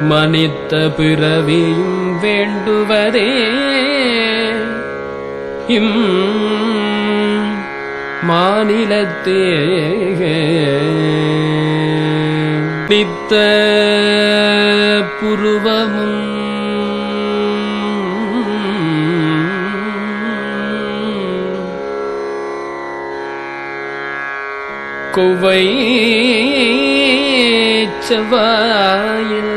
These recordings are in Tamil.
மனித்த பிறவியும் வேண்டுவதே. இம் மாநிலத்தே நித்த புருவமும் கொவ்வை செவ்வாயில்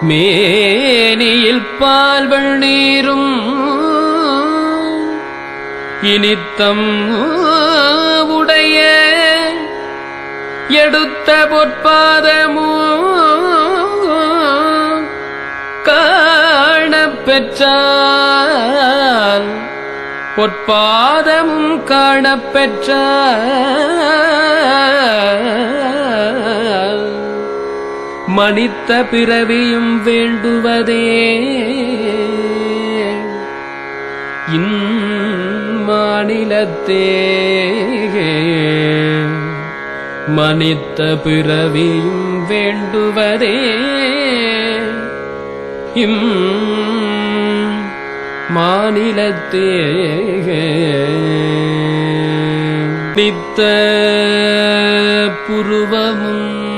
மேனியில் பால்வள் நீரும். இனித்தம் உடைய எடுத்த பொற்பாதமோ காணப்பெற்றால் பொற்பாதமும் காணப் மனித்த பிறவியும் வேண்டுவதே. இன்மாநிலத்தே மனித்த பிறவியும் வேண்டுவதே. இம் மாநிலத்தே. நித்த புருவமும்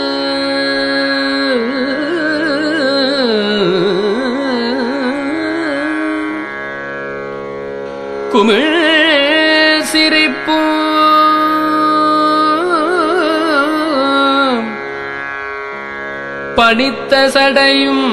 குமிழ் சிரிப்பும் பணித்த சடையும்